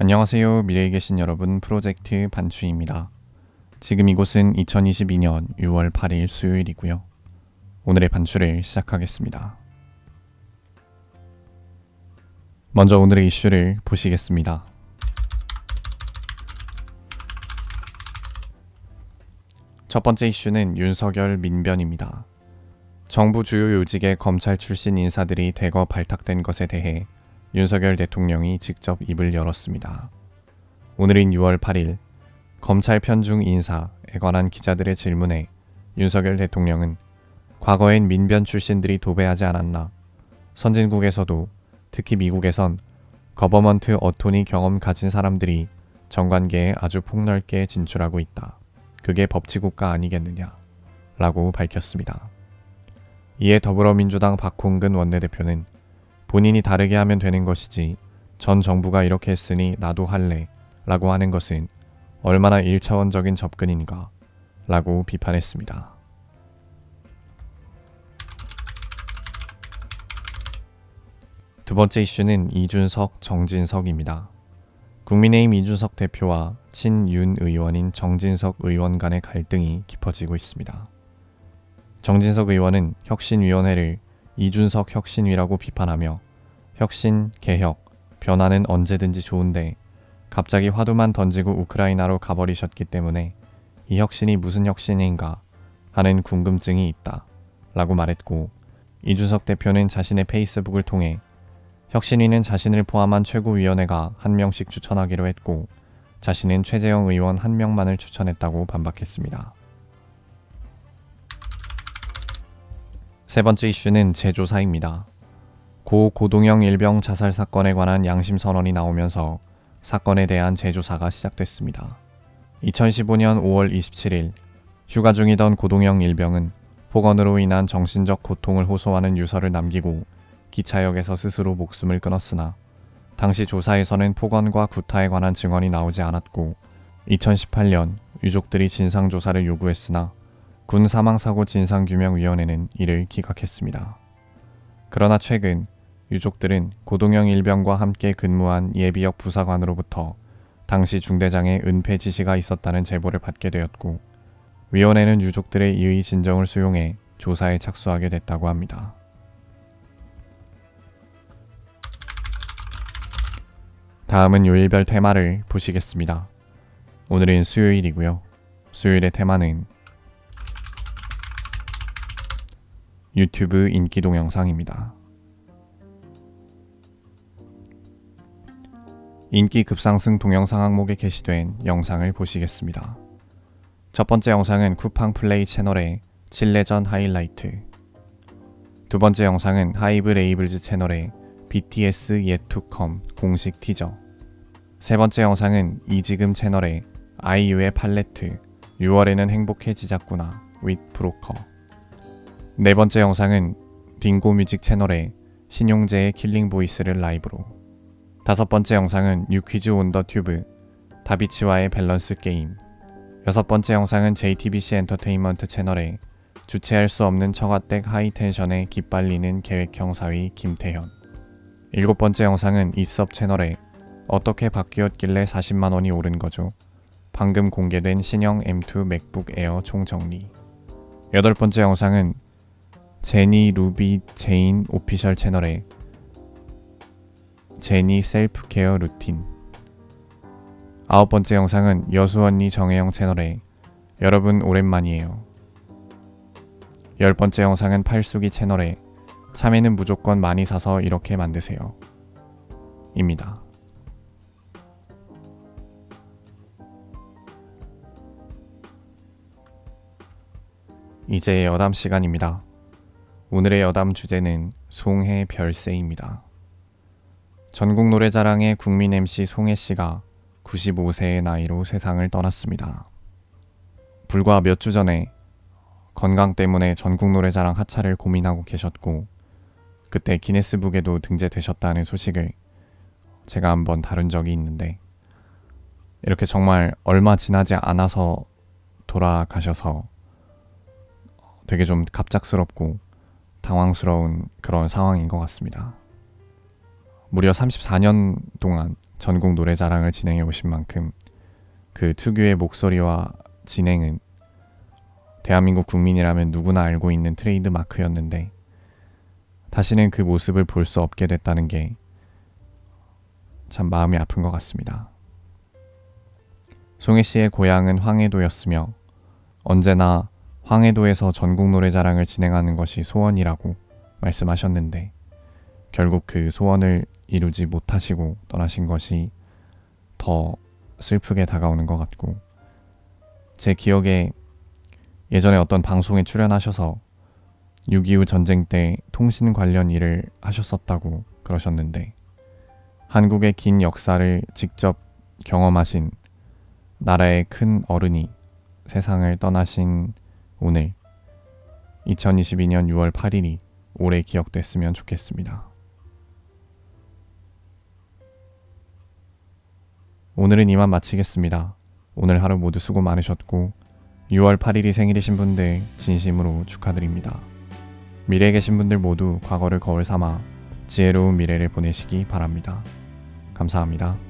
안녕하세요. 미래에 계신 여러분 프로젝트 반추입니다. 지금 이곳은 2022년 6월 8일 수요일이고요. 오늘의 반추를 시작하겠습니다. 먼저 오늘의 이슈를 보시겠습니다. 첫 번째 이슈는 윤석열 민변입니다. 정부 주요 요직의 검찰 출신 인사들이 대거 발탁된 것에 대해 윤석열 대통령이 직접 입을 열었습니다. 오늘인 6월 8일 검찰 편중 인사에 관한 기자들의 질문에 윤석열 대통령은 과거엔 민변 출신들이 도배하지 않았나 선진국에서도 특히 미국에선 거버먼트 어토니 경험 가진 사람들이 정관계에 아주 폭넓게 진출하고 있다. 그게 법치국가 아니겠느냐 라고 밝혔습니다. 이에 더불어민주당 박홍근 원내대표는 본인이 다르게 하면 되는 것이지 전 정부가 이렇게 했으니 나도 할래 라고 하는 것은 얼마나 일차원적인 접근인가 라고 비판했습니다. 두 번째 이슈는 이준석, 정진석입니다. 국민의힘 이준석 대표와 친윤 의원인 정진석 의원 간의 갈등이 깊어지고 있습니다. 정진석 의원은 혁신위원회를 이준석 혁신위라고 비판하며 혁신, 개혁, 변화는 언제든지 좋은데 갑자기 화두만 던지고 우크라이나로 가버리셨기 때문에 이 혁신이 무슨 혁신인가 하는 궁금증이 있다 라고 말했고 이준석 대표는 자신의 페이스북을 통해 혁신위는 자신을 포함한 최고위원회가 한 명씩 추천하기로 했고 자신은 최재형 의원 한 명만을 추천했다고 반박했습니다. 세 번째 이슈는 재조사입니다. 고 고동영 일병 자살 사건에 관한 양심 선언이 나오면서 사건에 대한 재조사가 시작됐습니다. 2015년 5월 27일 휴가 중이던 고동영 일병은 폭언으로 인한 정신적 고통을 호소하는 유서를 남기고 기차역에서 스스로 목숨을 끊었으나 당시 조사에서는 폭언과 구타에 관한 증언이 나오지 않았고 2018년 유족들이 진상조사를 요구했으나 군 사망사고 진상규명위원회는 이를 기각했습니다. 그러나 최근 유족들은 고동영 일병과 함께 근무한 예비역 부사관으로부터 당시 중대장의 은폐 지시가 있었다는 제보를 받게 되었고 위원회는 유족들의 이의 진정을 수용해 조사에 착수하게 됐다고 합니다. 다음은 요일별 테마를 보시겠습니다. 오늘은 수요일이고요. 수요일의 테마는 유튜브 인기 동영상입니다. 인기 급상승 동영상 항목에 게시된 영상을 보시겠습니다. 첫 번째 영상은 쿠팡 플레이 채널의 칠레전 하이라이트 두 번째 영상은 하이브 레이블즈 채널의 BTS Come 공식 티저 세 번째 영상은 이지금 채널의 아이유의 팔레트 6월에는 행복해지자꾸나 with 브로커 네 번째 영상은 딩고 뮤직 채널의 신용재의 킬링 보이스를 라이브로 다섯 번째 영상은 뉴퀴즈 온 더 튜브 다비치와의 밸런스 게임 여섯 번째 영상은 JTBC 엔터테인먼트 채널의 주체할 수 없는 처가댁 하이텐션에 기빨리는 계획형 사위 김태현 일곱 번째 영상은 이섭 채널에 어떻게 바뀌었길래 40만 원이 오른 거죠? 방금 공개된 신형 M2 맥북 에어 총정리. 여덟 번째 영상은 제니 루비 제인 오피셜 채널에 제니 셀프 케어 루틴. 아홉 번째 영상은 여수 언니 정혜영 채널에 여러분 오랜만이에요. 열 번째 영상은 팔숙이 채널에 참외는 무조건 많이 사서 이렇게 만드세요. 입니다. 이제 여담 시간입니다. 오늘의 여담 주제는 송해 별세입니다. 전국 노래자랑의 국민 MC 송혜 씨가 95세의 나이로 세상을 떠났습니다. 불과 몇 주 전에 건강 때문에 전국 노래자랑 하차를 고민하고 계셨고 그때 기네스북에도 등재되셨다는 소식을 제가 한번 다룬 적이 있는데 이렇게 정말 얼마 지나지 않아서 돌아가셔서 되게 좀 갑작스럽고 당황스러운 그런 상황인 것 같습니다. 무려 34년 동안 전국 노래자랑을 진행해 오신 만큼 그 특유의 목소리와 진행은 대한민국 국민이라면 누구나 알고 있는 트레이드 마크였는데 다시는 그 모습을 볼 수 없게 됐다는 게 참 마음이 아픈 것 같습니다. 송혜 씨의 고향은 황해도였으며 언제나 황해도에서 전국 노래자랑을 진행하는 것이 소원이라고 말씀하셨는데 결국 그 소원을 이루지 못하시고 떠나신 것이 더 슬프게 다가오는 것 같고 제 기억에 예전에 어떤 방송에 출연하셔서 6.25 전쟁 때 통신 관련 일을 하셨었다고 그러셨는데 한국의 긴 역사를 직접 경험하신 나라의 큰 어른이 세상을 떠나신 오늘 2022년 6월 8일이 오래 기억됐으면 좋겠습니다. 오늘은 이만 마치겠습니다. 오늘 하루 모두 수고 많으셨고 6월 8일이 생일이신 분들 진심으로 축하드립니다. 미래에 계신 분들 모두 과거를 거울 삼아 지혜로운 미래를 보내시기 바랍니다. 감사합니다.